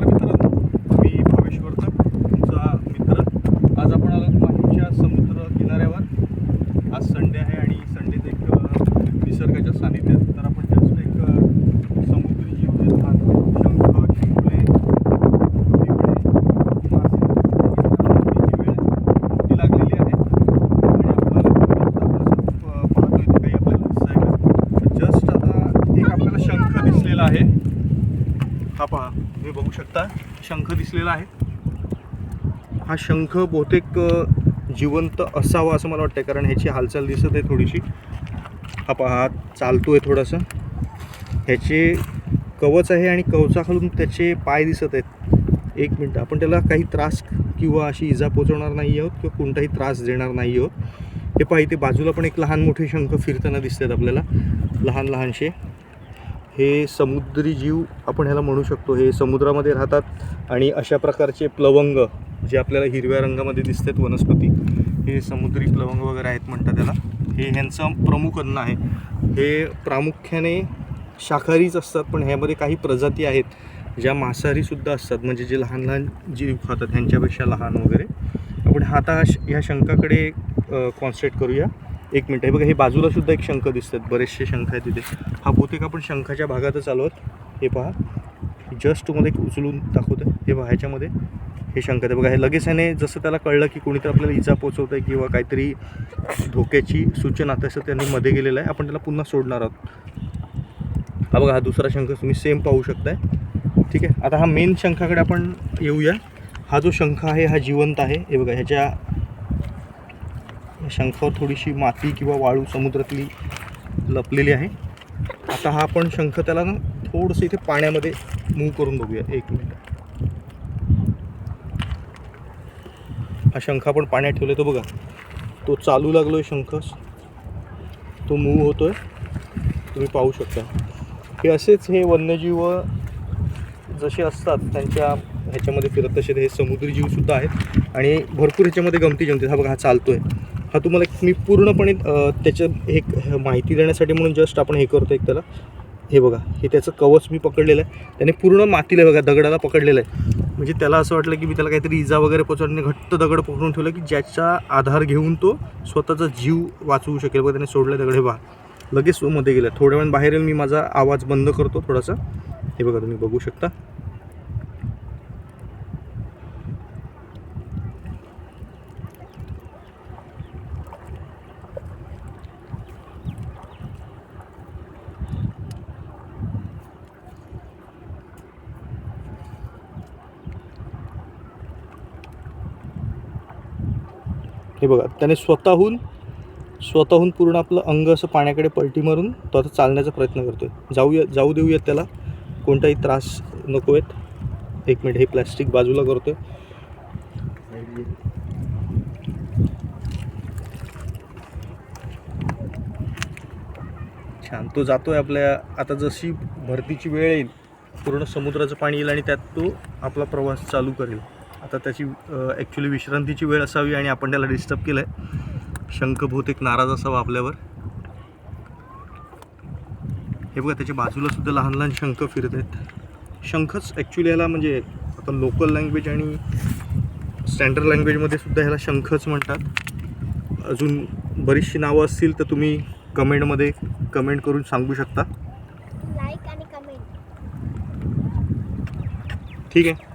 नमस्कार मित्रांनो. मी भावेश वर्धक तुमचा मित्र. आज आपण आलो माहीच्या समुद्र किनाऱ्यावर. आज संडे आहे आणि संडेत एक निसर्गाच्या सानिध्यात. तुम्ही बघू शकता. शंख दिसलेला आहे. हा शंख बहुतेक जिवंत असावा असं मला वाटतं कारण ह्याची हालचाल दिसत आहे थोडीशी. हा पहा हा आहे थोडंसं. ह्याचे कवच आहे आणि कवचाखालून त्याचे पाय दिसत आहेत. एक मिनटं आपण त्याला काही त्रास किंवा अशी इजा पोचवणार नाही आहोत किंवा कोणताही त्रास देणार नाही आहोत. हे पाहिजे बाजूला पण एक लहान मोठे शंख फिरताना दिसतात आपल्याला. लहान लहानशे. हे समुद्री जीव आपण ह्याला म्हणू शकतो. हे समुद्रामध्ये राहतात आणि अशा प्रकारचे प्लवंग जे आपल्याला हिरव्या रंगामध्ये दिसतात वनस्पती हे समुद्री प्लवंग वगैरे आहेत म्हणतात त्याला. हे ह्यांचं प्रमुख अन्न आहे. हे प्रामुख्याने शाकाहारीच असतात पण ह्यामध्ये काही प्रजाती आहेत ज्या मांसाहारीसुद्धा असतात. म्हणजे जे लहान लहान जीव खातात ह्यांच्यापेक्षा लहान वगैरे. आपण हा आता ह्या शंकाकडे कॉन्सन्ट्रेट करूया. एक मिनटं हे बघा हे बाजूला सुद्धा एक शंख दिसतात बरेचसे शंख आहेत तिथे. हा बहुतेक आपण शंखाच्या भागातच आलो आहोत. हे पहा जस्ट तुम्हाला एक उचलून दाखवतं हे बघा ह्याच्यामध्ये हे शंख आहे बघा हे लगेच ह्याने जसं त्याला कळलं की कोणीतरी आपल्याला इजा पोचवतं आहे किंवा काहीतरी धोक्याची सूचना तसं त्यांनी मध्ये गेलेलं आहे. आपण त्याला पुन्हा सोडणार आहोत. हा बघा हा दुसरा शंख तुम्ही सेम पाहू शकताय. ठीक आहे? आता हा मेन शंखाकडे आपण येऊया. हा जो शंख आहे हा जिवंत आहे. हे बघा ह्याच्या शंखावर थोडीशी माती किंवा वाळू समुद्रातली लपलेली आहे. आता हा आपण शंख त्याला ना थोडंसं इथे पाण्यामध्ये मूव करून बघूया. एक मिनिट. हा शंख आपण पाण्यात ठेवला तो बघा. तो चालू लागलो आहे शंख. तो मूव होतो आहे तुम्ही पाहू शकता. हे असेच हे वन्यजीव जसे असतात त्यांच्या ह्याच्यामध्ये फिरत तसे हे समुद्री जीवसुद्धा आहेत. आणि भरपूर ह्याच्यामध्ये गमती जमते. हा बघा हा चालतो आहे हा तुम्हाला एक मी पूर्णपणे त्याचं हे माहिती देण्यासाठी म्हणून जस्ट आपण हे करतो एक त्याला. हे बघा हे त्याचं कवच मी पकडलेलं आहे. त्याने पूर्ण मातीला बघा दगडाला पकडलेलं आहे. म्हणजे त्याला असं वाटलं की मी त्याला काहीतरी इजा वगैरे पोचवण्याने घट्ट दगड पकडून ठेवलं की ज्याचा आधार घेऊन तो स्वतःचा जीव वाचवू शकेल. बघा त्याने सोडलं दगड हे बघा लगेच मध्ये गेलं. थोड्या वेळ बाहेर येऊन मी माझा आवाज बंद करतो थोडासा. हे बघा तुम्ही बघू शकता. हे बघा त्याने स्वतःहून स्वतःहून पूर्ण आपलं अंग असं पाण्याकडे पलटी मारून तो आता चालण्याचा प्रयत्न करतो आहे जाऊया जाऊ देऊयात त्याला. कोणताही त्रास नको आहेत एक मिनिट हे प्लॅस्टिक बाजूला करतोय. छान तो जातोय आपल्या आता जशी भरतीची वेळ येईल पूर्ण समुद्राचं पाणी येईल आणि त्यात तो आपला प्रवास चालू करेल. आता त्याची ॲक्च्युली विश्रांतीची वेळ असावी आणि आपण त्याला डिस्टर्ब केलं आहे शंख बहुतेक नाराज असावा आपल्यावर. हे बघा त्याच्या बाजूला सुद्धा लहान लहान शंख फिरत आहेत. शंखच ॲक्च्युली याला म्हणजे आता लोकल लँग्वेज आणि स्टँडर्ड लँग्वेजमध्ये सुद्धा ह्याला शंखच म्हणतात. अजून बरीचशी नावं असतील तर तुम्ही कमेंटमध्ये कमेंट करून सांगू शकता. लाईक आणि कमेंट ठीक आहे.